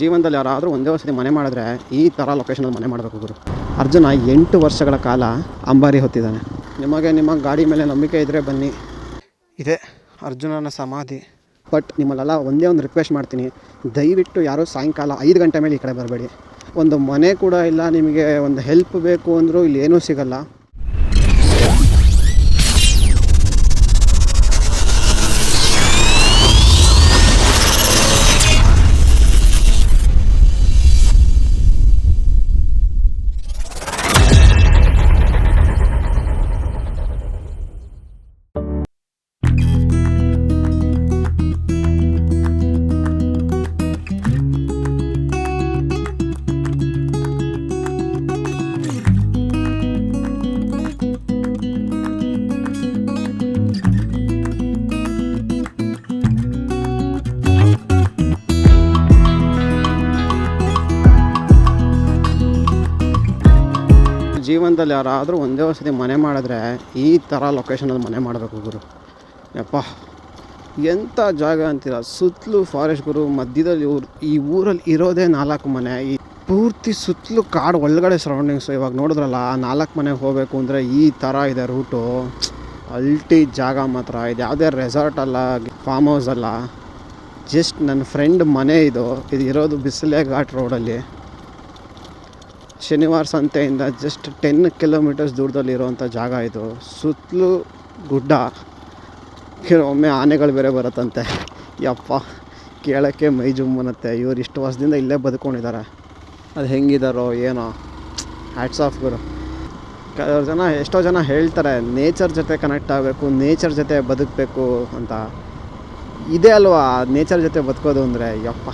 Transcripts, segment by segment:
ಜೀವನದಲ್ಲಿ ಯಾರಾದರೂ ಒಂದೇ ವರ್ಷದ ಮನೆ ಮಾಡಿದ್ರೆ ಈ ಥರ ಲೊಕೇಶನಲ್ಲಿ ಮನೆ ಮಾಡಬೇಕು ಗುರು. ಅರ್ಜುನ ಎಂಟು ವರ್ಷಗಳ ಕಾಲ ಅಂಬಾರಿ ಹೊತ್ತಿದ್ದಾನೆ. ನಿಮಗೆ ನಿಮ್ಮ ಗಾಡಿ ಮೇಲೆ ನಂಬಿಕೆ ಇದ್ದರೆ ಬನ್ನಿ. ಇದೆ ಅರ್ಜುನನ ಸಮಾಧಿ. ಬಟ್ ನಿಮ್ಮಲ್ಲೆಲ್ಲ ಒಂದೇ ಒಂದು ರಿಕ್ವೆಸ್ಟ್ ಮಾಡ್ತೀನಿ. ದಯವಿಟ್ಟು ಯಾರೂ ಸಾಯಂಕಾಲ ಐದು ಗಂಟೆ ಮೇಲೆ ಈ ಕಡೆ ಬರಬೇಡಿ. ಒಂದು ಮನೆ ಕೂಡ ಇಲ್ಲ, ನಿಮಗೆ ಒಂದು ಹೆಲ್ಪ್ ಬೇಕು ಅಂದರೂ ಇಲ್ಲಿ ಏನೂ ಸಿಗಲ್ಲ. ಜೀವನದಲ್ಲಿ ಯಾರಾದರೂ ಒಂದೇ ಸತಿ ಮನೆ ಮಾಡಿದ್ರೆ ಈ ಥರ ಲೊಕೇಶನಲ್ಲಿ ಮನೆ ಮಾಡಬೇಕು ಗುರು. ಯಪ್ಪ. ಎಂಥ ಜಾಗ ಅಂತೀರ? ಸುತ್ತಲೂ ಫಾರೆಸ್ಟ್ ಗುರು, ಮಧ್ಯದಲ್ಲಿ ಊರು, ಈ ಊರಲ್ಲಿ ಇರೋದೇ ನಾಲ್ಕು ಮನೆ. ಈ ಪೂರ್ತಿ ಸುತ್ತಲೂ ಕಾಡು ಒಳಗಡೆ ಸರೌಂಡಿಂಗ್ಸು ಇವಾಗ ನೋಡಿದ್ರಲ್ಲ, ಆ ನಾಲ್ಕು ಮನೆಗೆ ಹೋಗಬೇಕು ಅಂದರೆ ಈ ಥರ ಇದೆ ರೂಟು. ಅಲ್ಟಿ ಜಾಗ ಮಾತ್ರ ಇದು. ಯಾವುದೇ ರೆಸಾರ್ಟ್ ಅಲ್ಲ ಫಾರ್ಮ್ ಹೌಸ್ ಅಲ್ಲ. ಜಸ್ಟ್ ನನ್ನ ಫ್ರೆಂಡ್ ಮನೆ ಇದು. ಇದು ಇರೋದು ಬಿಸಿಲೆ ಘಾಟ್ ರೋಡಲ್ಲಿ ಶನಿವಾರ ಸಂತೆಯಿಂದ ಜಸ್ಟ್ ಟೆನ್ ಕಿಲೋಮೀಟರ್ಸ್ ದೂರದಲ್ಲಿರುವಂಥ ಜಾಗ ಇದು. ಸುತ್ತಲೂ ಗುಡ್ಡ, ಕೆಲವೊಮ್ಮೆ ಆನೆಗಳು ಬೇರೆ ಬರುತ್ತಂತೆ. ಯಪ್ಪ, ಕೇಳೋಕ್ಕೆ ಮೈ ಜುಮ್ಮನತ್ತೆ. ಇವ್ರು ಇಷ್ಟು ವರ್ಷದಿಂದ ಇಲ್ಲೇ ಬದುಕೊಂಡಿದ್ದಾರೆ ಅದು ಹೆಂಗಿದಾರೋ ಏನೋ. ಹ್ಯಾಟ್ಸ್ ಆಫ್ ಗುರು. ಕೆಲವ್ರು ಜನ ಎಷ್ಟೋ ಜನ ಹೇಳ್ತಾರೆ ನೇಚರ್ ಜೊತೆ ಕನೆಕ್ಟ್ ಆಗಬೇಕು ನೇಚರ್ ಜೊತೆ ಬದುಕಬೇಕು ಅಂತ. ಇದೇ ಅಲ್ವಾ ನೇಚರ್ ಜೊತೆ ಬದುಕೋದು ಅಂದರೆ. ಯಪ್ಪ.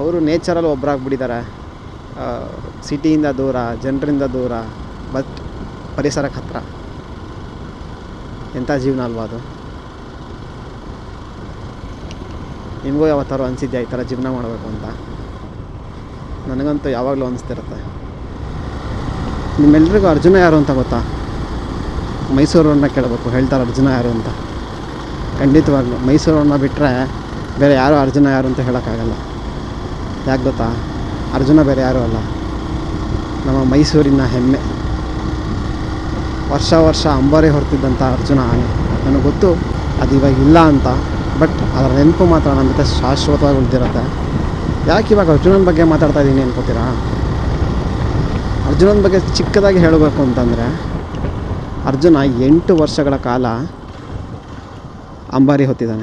ಅವರು ನೇಚರಲ್ಲಿ ಒಬ್ಬರಾಗ್ಬಿಟ್ಟಿದ್ದಾರೆ ಸಿಟಿಯಿಂದ ದೂರ, ಜನರಿಂದ ದೂರ, ಬಟ್ ಪರಿಸರಕ್ಕೆ ಹತ್ತಿರ ಎಂಥ ಜೀವನ ಅಲ್ವಾ ಅದು? ನಿಮಗೂ ಯಾವತ್ತಾರು ಅನಿಸಿದ್ಯಾ ಈ ಥರ ಜೀವನ ಮಾಡಬೇಕು ಅಂತ? ನನಗಂತೂ ಯಾವಾಗಲೂ ಅನಿಸ್ತಿರುತ್ತೆ. ನಿಮ್ಮೆಲ್ರಿಗೂ ಅರ್ಜುನ ಯಾರು ಅಂತ ಗೊತ್ತಾ? ಮೈಸೂರನ್ನ ಕೇಳಬೇಕು, ಹೇಳ್ತಾರೆ ಅರ್ಜುನ ಯಾರು ಅಂತ. ಖಂಡಿತವಾಗ್ಲೂ ಮೈಸೂರನ್ನ ಬಿಟ್ಟರೆ ಬೇರೆ ಯಾರು ಅರ್ಜುನ ಯಾರು ಅಂತ ಹೇಳೋಕ್ಕಾಗಲ್ಲ. ಯಾಕೆ ಗೊತ್ತಾ? ಅರ್ಜುನ ಬೇರೆ ಯಾರೂ ಅಲ್ಲ. ನಮ್ಮ ಮೈಸೂರಿನ ಹೆಮ್ಮೆ. ವರ್ಷ ವರ್ಷ ಅಂಬಾರಿ ಹೊರ್ತಿದ್ದಂಥ ಅರ್ಜುನ ನನಗೆ ಗೊತ್ತು, ಅದು ಇವಾಗ ಇಲ್ಲ ಅಂತ. ಬಟ್ ಅದರ ನೆನಪು ಮಾತ್ರ ನನ್ನ ಜೊತೆ ಶಾಶ್ವತವಾಗಿ ಉಳಿದಿರುತ್ತೆ. ಯಾಕೆ ಇವಾಗ ಅರ್ಜುನನ ಬಗ್ಗೆ ಮಾತಾಡ್ತಾ ಇದ್ದೀನಿ ಅನ್ಕೋತೀರಾ? ಅರ್ಜುನನ ಬಗ್ಗೆ ಚಿಕ್ಕದಾಗಿ ಹೇಳಬೇಕು ಅಂತಂದರೆ, ಅರ್ಜುನ ಎಂಟು ವರ್ಷಗಳ ಕಾಲ ಅಂಬಾರಿ ಹೊತ್ತಿದ್ದಾನೆ.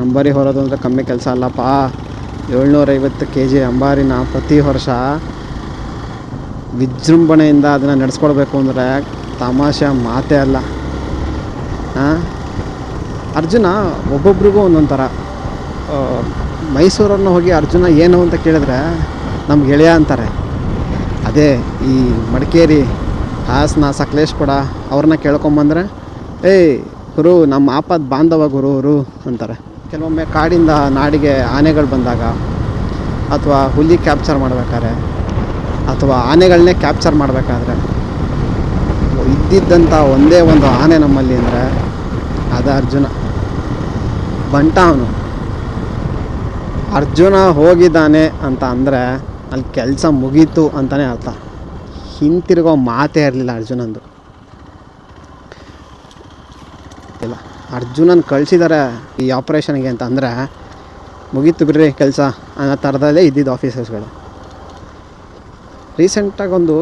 ಅಂಬಾರಿ ಹೊರೋದು ಅಂದರೆ ಕಮ್ಮಿ ಕೆಲಸ ಅಲ್ಲಪ್ಪ. ಏಳ್ನೂರೈವತ್ತು ಕೆ ಜಿ ಅಂಬಾರಿನ ಪ್ರತಿ ವರ್ಷ ವಿಜೃಂಭಣೆಯಿಂದ ಅದನ್ನು ನಡೆಸ್ಕೊಳ್ಬೇಕು ಅಂದರೆ ತಮಾಷೆ ಮಾತೇ ಅಲ್ಲ. ಅರ್ಜುನ ಒಬ್ಬೊಬ್ರಿಗೂ ಒಂದೊಂದು ಥರ ಮೈಸೂರನ್ನು ಹೋಗಿ ಅರ್ಜುನ ಏನು ಅಂತ ಕೇಳಿದ್ರೆ ನಮ್ಗೆ ಗೆಳೆಯ ಅಂತಾರೆ. ಅದೇ ಈ ಮಡಿಕೇರಿ ಹಾಸನ ಸಕಲೇಶ್ಪುರ ಅವ್ರನ್ನ ಕೇಳ್ಕೊಂಬಂದ್ರೆ, ಏಯ್ ಗುರು ನಮ್ಮ ಆಪದ ಬಾಂಧವ ಗುರು ಅಂತಾರೆ. ಕೆಲವೊಮ್ಮೆ ಕಾಡಿಂದ ನಾಡಿಗೆ ಆನೆಗಳು ಬಂದಾಗ ಅಥವಾ ಹುಲಿ ಕ್ಯಾಪ್ಚರ್ ಮಾಡಬೇಕಾದ್ರೆ ಅಥವಾ ಆನೆಗಳನ್ನೇ ಕ್ಯಾಪ್ಚರ್ ಮಾಡಬೇಕಾದ್ರೆ ಇದ್ದಿದ್ದಂಥ ಒಂದೇ ಒಂದು ಆನೆ ನಮ್ಮಲ್ಲಿ ಅಂದರೆ ಅದು ಅರ್ಜುನ. ಬಂಟ ಅವನು. ಅರ್ಜುನ ಹೋಗಿದ್ದಾನೆ ಅಂತ ಅಂದರೆ ಅಲ್ಲಿ ಕೆಲಸ ಮುಗೀತು ಅಂತಲೇ ಅರ್ಥ. ಹಿಂತಿರುಗೋ ಮಾತೇ ಇರಲಿಲ್ಲ ಅರ್ಜುನಂದು ಇಲ್ಲ ಅರ್ಜುನನ್ ಕಳಿಸಿದ್ದಾರೆ ಈ ಆಪ್ರೇಷನ್ಗೆ ಅಂತ ಅಂದರೆ, ಮುಗೀತು ಬಿಡ್ರಿ ಕೆಲಸ ಅನ್ನೋ ಥರದಲ್ಲೇ ಇದ್ದಿದ್ದು ಆಫೀಸರ್ಸ್ಗಳು ರೀಸೆಂಟಾಗಿ ಒಂದು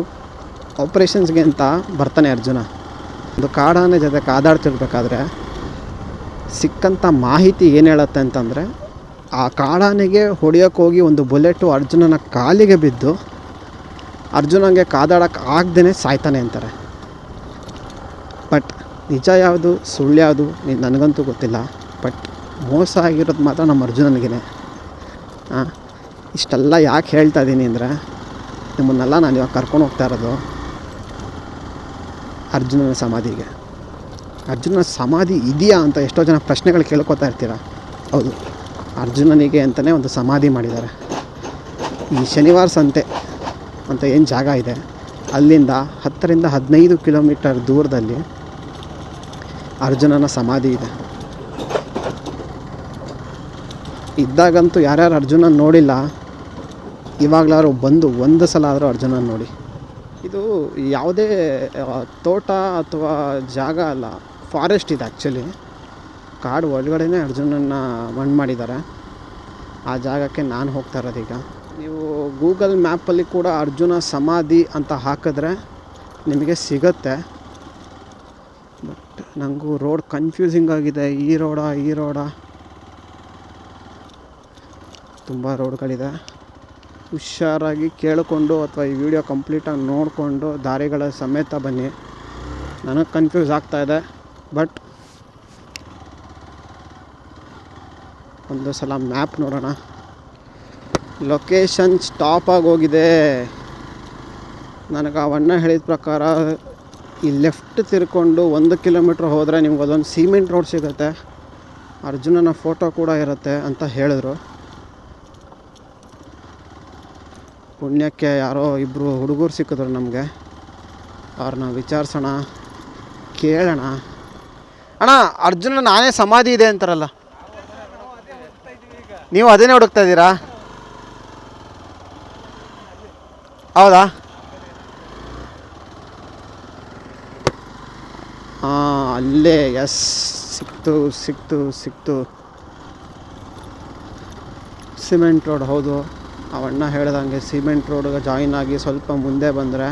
ಆಪ್ರೇಷನ್ಸ್ಗೆ ಅಂತ ಬರ್ತಾನೆ ಅರ್ಜುನ. ಒಂದು ಕಾಡಾನೆ ಜೊತೆ ಕಾದಾಡ್ತಿರ್ಬೇಕಾದ್ರೆ ಸಿಕ್ಕಂಥ ಮಾಹಿತಿ ಏನು ಹೇಳುತ್ತೆ ಅಂತಂದರೆ, ಆ ಕಾಡಾನೆಗೆ ಹೋಗಿ ಒಂದು ಬುಲೆಟು ಅರ್ಜುನನ ಕಾಲಿಗೆ ಬಿದ್ದು, ಅರ್ಜುನಂಗೆ ಕಾದಾಡೋಕೆ ಆಗ್ದೇ ಸಾಯ್ತಾನೆ ಅಂತಾರೆ. ನಿಜ ಯಾವುದು, ಸುಳ್ಳು ಯಾವುದು ನನಗಂತೂ ಗೊತ್ತಿಲ್ಲ. ಬಟ್ ಮೋಸ ಆಗಿರೋದು ಮಾತ್ರ ನಮ್ಮ ಅರ್ಜುನನಿಗೆ ಹಾಂ ಇಷ್ಟೆಲ್ಲ ಯಾಕೆ ಹೇಳ್ತಾ ಇದ್ದೀನಿ ಅಂದರೆ, ನಿಮ್ಮನ್ನೆಲ್ಲ ನಾನು ಇವಾಗ ಕರ್ಕೊಂಡು ಹೋಗ್ತಾ ಇರೋದು ಅರ್ಜುನನ ಸಮಾಧಿಗೆ. ಅರ್ಜುನನ ಸಮಾಧಿ ಇದೆಯಾ ಅಂತ ಎಷ್ಟೋ ಜನ ಪ್ರಶ್ನೆಗಳು ಕೇಳ್ಕೊತಾ ಇರ್ತೀರ? ಹೌದು, ಅರ್ಜುನನಿಗೆ ಅಂತಲೇ ಒಂದು ಸಮಾಧಿ ಮಾಡಿದ್ದಾರೆ. ಈ ಶನಿವಾರ ಸಂತೆ ಅಂತ ಏನು ಜಾಗ ಇದೆ? ಅಲ್ಲಿಂದ ಹತ್ತರಿಂದ ಹದಿನೈದು ಕಿಲೋಮೀಟರ್ ದೂರದಲ್ಲಿ ಅರ್ಜುನನ ಸಮಾಧಿ ಇದೆ. ಇದ್ದಾಗಂತೂ ಯಾರ್ಯಾರು ಅರ್ಜುನನ ನೋಡಿಲ್ಲ ಇವಾಗಲಾದ್ರು ಬಂದು ಒಂದು ಸಲ ಆದರೂ ಅರ್ಜುನನ ನೋಡಿ. ಇದು ಯಾವುದೇ ತೋಟ ಅಥವಾ ಜಾಗ ಅಲ್ಲ, ಫಾರೆಸ್ಟ್ ಇದೆ ಆ್ಯಕ್ಚುಲಿ ಕಾಡು ಒಳಗಡೆನೇ ಅರ್ಜುನನ್ನ ಮಣ್ಣು ಮಾಡಿದ್ದಾರೆ ಆ ಜಾಗಕ್ಕೆ ನಾನು ಹೋಗ್ತಾ ಇರೋದೀಗ. ನೀವು ಗೂಗಲ್ ಮ್ಯಾಪಲ್ಲಿ ಕೂಡ ಅರ್ಜುನ ಸಮಾಧಿ ಅಂತ ಹಾಕಿದ್ರೆ ನಿಮಗೆ ಸಿಗತ್ತೆ. ನನಗೂ ರೋಡ್ ಕನ್ಫ್ಯೂಸಿಂಗ್ ಆಗಿದೆ. ಈ ರೋಡಾ ಈ ರೋಡಾ ತುಂಬ ರೋಡ್ಗಳಿದೆ ಹುಷಾರಾಗಿ ಕೇಳಿಕೊಂಡು ಅಥವಾ ಈ ವಿಡಿಯೋ ಕಂಪ್ಲೀಟಾಗಿ ನೋಡಿಕೊಂಡು ದಾರಿಗಳ ಸಮೇತ ಬನ್ನಿ. ನನಗೆ ಕನ್ಫ್ಯೂಸ್ ಆಗ್ತಾಯಿದೆ ಬಟ್ ಒಂದು ಸಲ ಮ್ಯಾಪ್ ನೋಡೋಣ. ಲೊಕೇಶನ್ ಸ್ಟಾಪ್ ಆಗೋಗಿದೆ ನನಗೆ ಅವಣ್ಣ ಹೇಳಿದ ಪ್ರಕಾರ ಈ ಲೆಫ್ಟ್ ತಿರ್ಕೊಂಡು ಒಂದು ಕಿಲೋಮೀಟ್ರ್ ಹೋದರೆ ನಿಮ್ಗೆ ಅದೊಂದು ಸಿಮೆಂಟ್ ರೋಡ್ ಸಿಗುತ್ತೆ. ಅರ್ಜುನನ ಫೋಟೋ ಕೂಡ ಇರುತ್ತೆ ಅಂತ ಹೇಳಿದ್ರು. ಪುಣ್ಯಕ್ಕೆ ಯಾರೋ ಇಬ್ಬರು ಹುಡುಗರು ಸಿಕ್ಕಿದ್ರು ನಮಗೆ. ಅವ್ರನ್ನ ವಿಚಾರಿಸೋಣ, ಕೇಳೋಣ. ಅಣ್ಣ, ಅರ್ಜುನ ನಾನೇ ಸಮಾಧಿ ಇದೆ ಅಂತಾರಲ್ಲ. ನೀವು ಅದನ್ನೇ ಹುಡುಕ್ತಾ ಇದ್ದೀರಾ? ಹೌದಾ? ಅಲ್ಲೇ, ಎಸ್, ಸಿಕ್ತು ಸಿಕ್ತು ಸಿಕ್ತು. ಸಿಮೆಂಟ್ ರೋಡ್, ಹೌದು. ಅವಣ್ಣ ಹೇಳ್ದಂಗೆ ಸಿಮೆಂಟ್ ರೋಡ್ಗೆ ಜಾಯಿನ್ ಆಗಿ ಸ್ವಲ್ಪ ಮುಂದೆ ಬಂದರೆ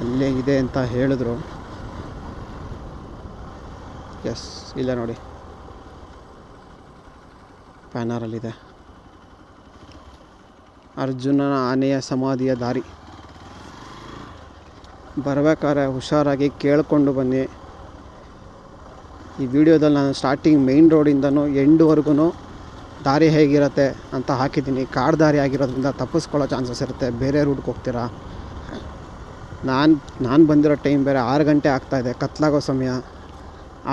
ಅಲ್ಲೇ ಇದೆ ಅಂತ ಹೇಳಿದ್ರು. ಎಸ್, ಇಲ್ಲ ನೋಡಿ. ಪ್ಯಾನರಲ್ಲಿದೆ ಅರ್ಜುನನ ಆನೆಯ ಸಮಾಧಿಯ ದಾರಿ. ಬರಬೇಕಾದ್ರೆ ಹುಷಾರಾಗಿ ಕೇಳಿಕೊಂಡು ಬನ್ನಿ. ಈ ವಿಡಿಯೋದಲ್ಲಿ ನಾನು ಸ್ಟಾರ್ಟಿಂಗ್ ಮೇಯ್ನ್ ರೋಡಿಂದನೂ ಎಂಡ್ವರೆಗೂ ದಾರಿ ಹೇಗಿರುತ್ತೆ ಅಂತ ಹಾಕಿದ್ದೀನಿ. ಕಾಡು ದಾರಿ ಆಗಿರೋದ್ರಿಂದ ತಪ್ಪಿಸ್ಕೊಳ್ಳೋ ಚಾನ್ಸಸ್ ಇರುತ್ತೆ. ಬೇರೆ ರೂಟ್ಗೆ ಹೋಗ್ತೀರಾ? ನಾನು ನಾನು ಬಂದಿರೋ ಟೈಮ್ ಬೇರೆ ಆರು ಗಂಟೆ ಆಗ್ತಾಯಿದೆ ಕತ್ಲಾಗೋ ಸಮಯ.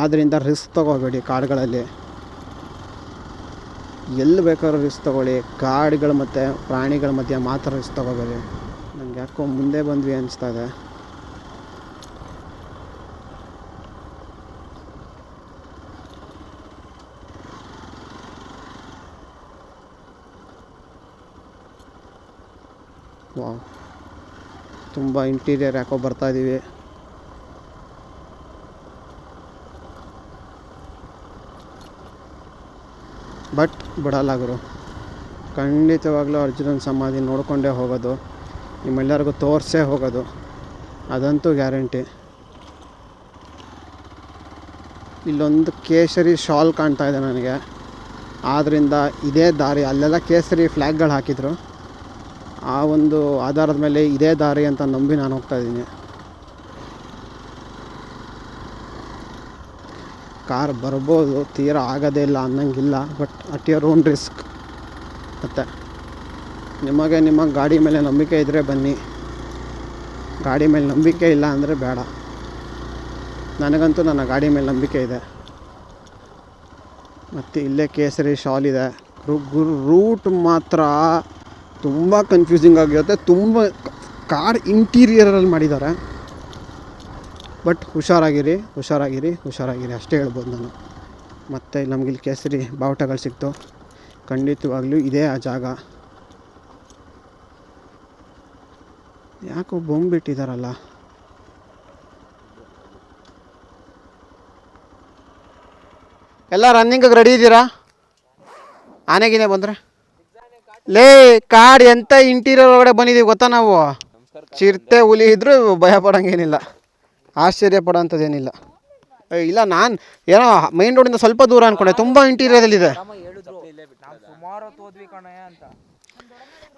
ಆದ್ದರಿಂದ ರಿಸ್ಕ್ ತೊಗೋಬೇಡಿ ಕಾಡುಗಳಲ್ಲಿ ಎಲ್ಲಿ ಬೇಕಾದ್ರೂ ರಿಸ್ಕ್ ತೊಗೊಳ್ಳಿ. ಕಾಡುಗಳು ಮತ್ತು ಪ್ರಾಣಿಗಳ ಮಧ್ಯೆ ಮಾತ್ರ ರಿಸ್ಕ್ ತೊಗೋಬೇಡಿ. ನನಗೆ ಯಾಕೋ ಮುಂದೆ ಬಂದ್ವಿ ಅನಿಸ್ತಾ ಇದೆ. ತುಂಬ ಇಂಟೀರಿಯರ್ ಯಾಕೋ ಬರ್ತಾ ಇದ್ದೀವಿ. ಬಟ್ ಬಿಡಲ್ಲ ಗುರು. ಖಂಡಿತವಾಗ್ಲೂ ಅರ್ಜುನನ ಸಮಾಧಿ ನೋಡಿಕೊಂಡೇ ಹೋಗೋದು. ನಿಮ್ಮೆಲ್ಲರಿಗೂ ತೋರಿಸೇ ಹೋಗೋದು. ಅದಂತೂ ಗ್ಯಾರಂಟಿ. ಇಲ್ಲೊಂದು ಕೇಸರಿ ಶಾಲ್ ಕಾಣ್ತಾ ಇದೆ ನನಗೆ. ಆದ್ದರಿಂದ ಇದೇ ದಾರಿ, ಅಲ್ಲೆಲ್ಲ ಕೇಸರಿ ಫ್ಲ್ಯಾಗ್ಗಳು ಹಾಕಿದ್ರು. ಆ ಒಂದು ಆಧಾರದ ಮೇಲೆ ಇದೇ ದಾರಿ ಅಂತ ನಂಬಿ ನಾನು ಹೋಗ್ತಾ ಇದ್ದೀನಿ. ಕಾರ್ ಬರ್ಬೋದು, ತೀರ ಆಗೋದೇ ಇಲ್ಲ ಅನ್ನಂಗಿಲ್ಲ, but at your own risk. ಮತ್ತು ನಿಮಗೆ ನಿಮ್ಮ ಗಾಡಿ ಮೇಲೆ ನಂಬಿಕೆ ಇದ್ದರೆ ಬನ್ನಿ. ಗಾಡಿ ಮೇಲೆ ನಂಬಿಕೆ ಇಲ್ಲ ಅಂದರೆ ಬೇಡ. ನನಗಂತೂ ನನ್ನ ಗಾಡಿ ಮೇಲೆ ನಂಬಿಕೆ ಇದೆ. ಮತ್ತು ಇಲ್ಲೇ ಕೇಸರಿ ಶಾಲ್ ಇದೆ. ರೂಟ್ ಮಾತ್ರ ತುಂಬ ಕನ್ಫ್ಯೂಸಿಂಗ್ ಆಗಿರುತ್ತೆ. ತುಂಬ ಕಾರ್ ಇಂಟೀರಿಯರಲ್ಲಿ ಮಾಡಿದ್ದಾರೆ. ಬಟ್ ಹುಷಾರಾಗಿರಿ ಹುಷಾರಾಗಿರಿ ಹುಷಾರಾಗಿರಿ ಅಷ್ಟೇ ಹೇಳ್ಬೋದು ನಾನು. ಮತ್ತು ಇಲ್ಲಿ ಕೇಸರಿ ಬಾವುಟಗಳು ಸಿಕ್ತು. ಖಂಡಿತವಾಗ್ಲೂ ಇದೇ ಆ ಜಾಗ. ಯಾಕೋ ಬೊಂಬ್ ಎಲ್ಲ ರನ್ನಿಂಗಾಗಿ ರೆಡಿ ಇದ್ದೀರಾ ಆನೆಗಿನೇ ಬಂದರೆ? ಲೇ, ಕಾಡ್ ಎಂತ ಇಂಟೀರಿಯರ್ ಒಳಗಡೆ ಬಂದಿದೀವಿ ಗೊತ್ತಾ ನಾವು? ಚಿರತೆ ಹುಲಿ ಇದ್ರೂ ಭಯ ಪಡಂಗೇನಿಲ್ಲ. ಆಶ್ಚರ್ಯ ಪಡೋಂಥದ್ದೇನಿಲ್ಲ ಇಲ್ಲ, ನಾನು ಏನೋ ಮೈನ್ ರೋಡಿಂದ ಸ್ವಲ್ಪ ದೂರ ಅನ್ಕೊಂಡೆ, ತುಂಬ ಇಂಟೀರಿಯರಲ್ಲಿದೆ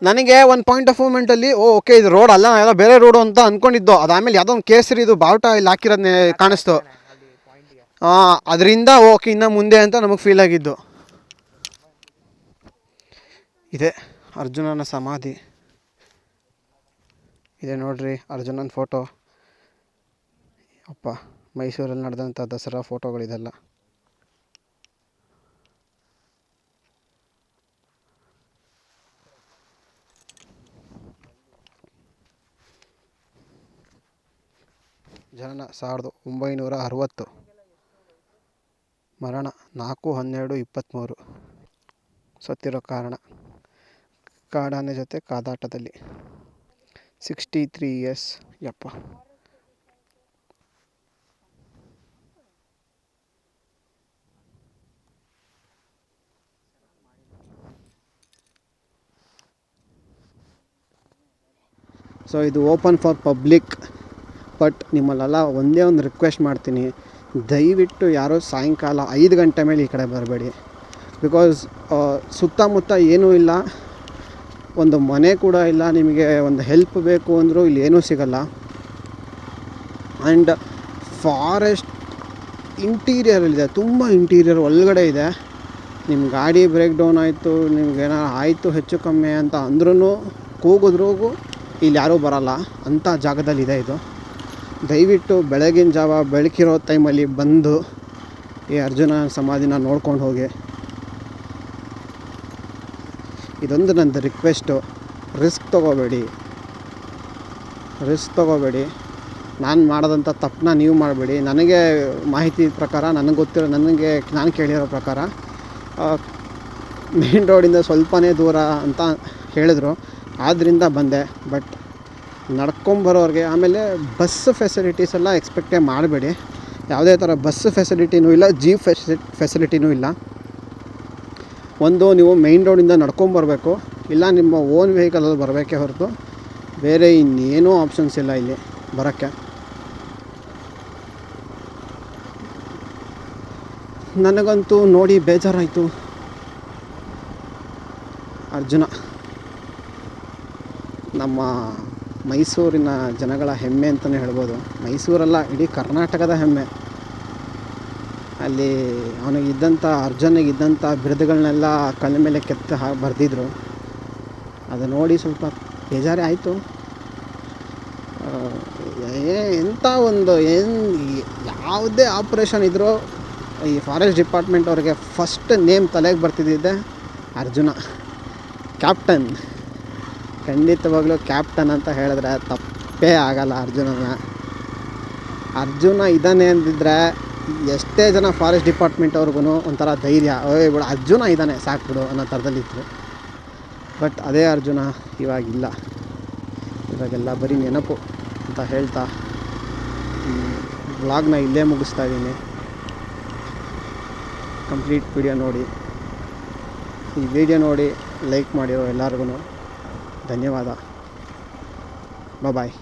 ನನಗೆ ಒಂದು ಪಾಯಿಂಟ್ ಆಫ್ ಮೂಮೆಂಟಲ್ಲಿ ಓ ಓಕೆ ಇದು ರೋಡ್ ಅಲ್ಲ ಎಲ್ಲ ಬೇರೆ ರೋಡು ಅಂತ ಅಂದ್ಕೊಂಡಿದ್ದು ಅದಾದಮೇಲೆ ಯಾವುದೋ ಒಂದು ಕೇಸರಿ ಇದು ಬಾವುಟ ಇಲ್ಲಿ ಹಾಕಿರೋದು ಕಾಣಿಸ್ತು. ಅದರಿಂದ ಓಕೆ ಇನ್ನು ಮುಂದೆ ಅಂತ ನಮಗೆ ಫೀಲ್ ಆಗಿದ್ದು. ಇದೆ. ಅರ್ಜುನನ ಸಮಾಧಿ. ಇದೆ ನೋಡ್ರಿ ಅರ್ಜುನನ ಫೋಟೋ. ಅಪ್ಪ, ಮೈಸೂರಲ್ಲಿ ನಡೆದಂಥ ದಸರಾ ಫೋಟೋಗಳಿದೆಲ್ಲ. ಜನನ ಸಾವಿರದ ಒಂಬೈನೂರ ಅರವತ್ತು. ಮರಣ ನಾಲ್ಕು ಹನ್ನೆರಡು ಇಪ್ಪತ್ತ್ಮೂರು ಸತ್ತಿರೋ ಕಾರಣ. ಕಾಡಾನೆ ಜೊತೆ ಕಾದಾಟದಲ್ಲಿ. ಸಿಕ್ಸ್ಟಿ ತ್ರೀ ಇಯರ್ಸ್ ಯಪ್ಪ. ಸೊ ಇದು ಓಪನ್ ಫಾರ್ ಪಬ್ಲಿಕ್ ಬಟ್ ನಿಮ್ಮಲ್ಲೆಲ್ಲ ಒಂದೇ ಒಂದು ರಿಕ್ವೆಸ್ಟ್ ಮಾಡ್ತೀನಿ. ದಯವಿಟ್ಟು ಯಾರೋ ಸಾಯಂಕಾಲ ಐದು ಗಂಟೆ ಮೇಲೆ ಈ ಕಡೆ ಬರಬೇಡಿ. ಬಿಕಾಸ್ ಸುತ್ತಮುತ್ತ ಏನೂ ಇಲ್ಲ. ಒಂದು ಮನೆ ಕೂಡ ಇಲ್ಲ, ನಿಮಗೆ ಒಂದು ಹೆಲ್ಪ್ ಬೇಕು ಅಂದರೂ ಇಲ್ಲಿ ಏನೂ ಸಿಗಲ್ಲ. ಆ್ಯಂಡ್ ಫಾರೆಸ್ಟ್ ಇಂಟೀರಿಯರಲ್ಲಿದೆ ತುಂಬ ಇಂಟೀರಿಯರ್ ಒಳಗಡೆ ಇದೆ. ನಿಮ್ಮ ಗಾಡಿ ಬ್ರೇಕ್ ಡೌನ್ ಆಯಿತು, ನಿಮ್ಗೆ ಏನಾರು ಆಯಿತು ಹೆಚ್ಚು ಕಮ್ಮಿ ಅಂತ ಅಂದ್ರೂ ಕೂಗಿದ್ರೂ ಇಲ್ಲಿ ಯಾರೂ ಬರಲ್ಲ, ಅಂಥ ಜಾಗದಲ್ಲಿದೆ ಇದು ದಯವಿಟ್ಟು ಬೆಳಗಿನ ಜಾವ ಬೆಳಕಿರೋ ಟೈಮಲ್ಲಿ ಬಂದು ಈ ಅರ್ಜುನ ಸಮಾಧಿನ ನೋಡ್ಕೊಂಡು ಹೋಗಿ. ಇದೊಂದು ನಂದು ರಿಕ್ವೆಸ್ಟು ರಿಸ್ಕ್ ತೊಗೋಬೇಡಿ. ರಿಸ್ಕ್ ತೊಗೋಬೇಡಿ. ನಾನು ಮಾಡಿದಂಥ ತಪ್ಪನ್ನ ನೀವು ಮಾಡಬೇಡಿ. ನನಗೆ ಮಾಹಿತಿ ಪ್ರಕಾರ, ನನಗೆ ಗೊತ್ತಿರೋ, ನನಗೆ ನಾನು ಕೇಳಿರೋ ಪ್ರಕಾರ ಮೇನ್ ರೋಡಿಂದ ಸ್ವಲ್ಪನೇ ದೂರ ಅಂತ ಹೇಳಿದ್ರು. ಆದ್ದರಿಂದ ಬಂದೆ. ಬಟ್ ನಡ್ಕೊಂಬರೋರಿಗೆ, ಆಮೇಲೆ ಬಸ್ ಫೆಸಿಲಿಟೀಸ್ ಎಲ್ಲ ಎಕ್ಸ್ಪೆಕ್ಟೇ ಮಾಡಬೇಡಿ. ಯಾವುದೇ ಥರ ಬಸ್ ಫೆಸಿಲಿಟಿನೂ ಇಲ್ಲ ಜೀಪ್ ಫೆಸಿ ಫೆಸಿಲಿಟಿನೂ ಇಲ್ಲ. ಒಂದು ನೀವು ಮೈನ್ ರೋಡಿಂದ ನಡ್ಕೊಂಬರ್ಬೇಕು ಇಲ್ಲ ನಿಮ್ಮ ಓನ್ ವೆಹಿಕಲಲ್ಲಿ ಬರಬೇಕೇ ಹೊರತು. ಬೇರೆ ಇನ್ನೇನೂ ಆಪ್ಷನ್ಸ್ ಇಲ್ಲ ಇಲ್ಲಿ ಬರೋಕ್ಕೆ. ನನಗಂತೂ ನೋಡಿ ಬೇಜಾರಾಯಿತು. ಅರ್ಜುನ, ನಮ್ಮ ಮೈಸೂರಿನ ಜನಗಳ ಹೆಮ್ಮೆ ಅಂತಲೇ ಹೇಳ್ಬೋದು. ಮೈಸೂರಲ್ಲ ಇಡೀ ಕರ್ನಾಟಕದ ಹೆಮ್ಮೆ. ಅಲ್ಲಿ ಅವನಿಗಿದ್ದಂಥ ಅರ್ಜುನಿಗಿದ್ದಂಥ ಬಿರುದುಗಳನ್ನೆಲ್ಲ ಕಣ್ಣ ಮೇಲೆ ಕೆತ್ತಿ ಹಾ ಬರೆದಿದ್ರು. ಅದು ನೋಡಿ ಸ್ವಲ್ಪ ಬೇಜಾರೇ ಆಯಿತು. ಏ, ಎಂಥ ಒಂದು ಏನು ಯಾವುದೇ ಆಪ್ರೇಷನ್ ಇದ್ದರೂ ಈ ಫಾರೆಸ್ಟ್ ಡಿಪಾರ್ಟ್ಮೆಂಟ್ ಅವ್ರಿಗೆ ಫಸ್ಟ್ ನೇಮ್ ತಲೆಗೆ ಬರ್ತಿದ್ದಿದ್ದೆ ಅರ್ಜುನ. ಕ್ಯಾಪ್ಟನ್. ಖಂಡಿತವಾಗಲೂ ಕ್ಯಾಪ್ಟನ್ ಅಂತ ಹೇಳಿದ್ರೆ ತಪ್ಪೇ ಆಗಲ್ಲ ಅರ್ಜುನನ. ಅರ್ಜುನ ಇದ್ದಾನೆ ಅಂದಿದ್ರೆ ಎಷ್ಟೇ ಜನ ಫಾರೆಸ್ಟ್ ಡಿಪಾರ್ಟ್ಮೆಂಟ್ ಅವ್ರಿಗೂ ಒಂಥರ ಧೈರ್ಯ, ಓಯ್, ಬಿಡು, ಅರ್ಜುನ ಇದ್ದಾನೆ ಸಾಕ್ಬಿಡು ಅನ್ನೋ ಥರದಲ್ಲಿತ್ತು ಬಟ್ ಅದೇ ಅರ್ಜುನ ಇವಾಗಿಲ್ಲ. ಇವಾಗೆಲ್ಲ ಬರೀ ನೆನಪು ಅಂತ ಹೇಳ್ತಾ ವ್ಲಾಗ್ನ ಇಲ್ಲೇ ಮುಗಿಸ್ತಾ ಇದ್ದೀನಿ. ಕಂಪ್ಲೀಟ್ ವಿಡಿಯೋ ನೋಡಿ. ಈ ವಿಡಿಯೋ ನೋಡಿ ಲೈಕ್ ಮಾಡಿರೋ ಎಲ್ಲರಿಗೂ ಧನ್ಯವಾದ. ಬಾಯ್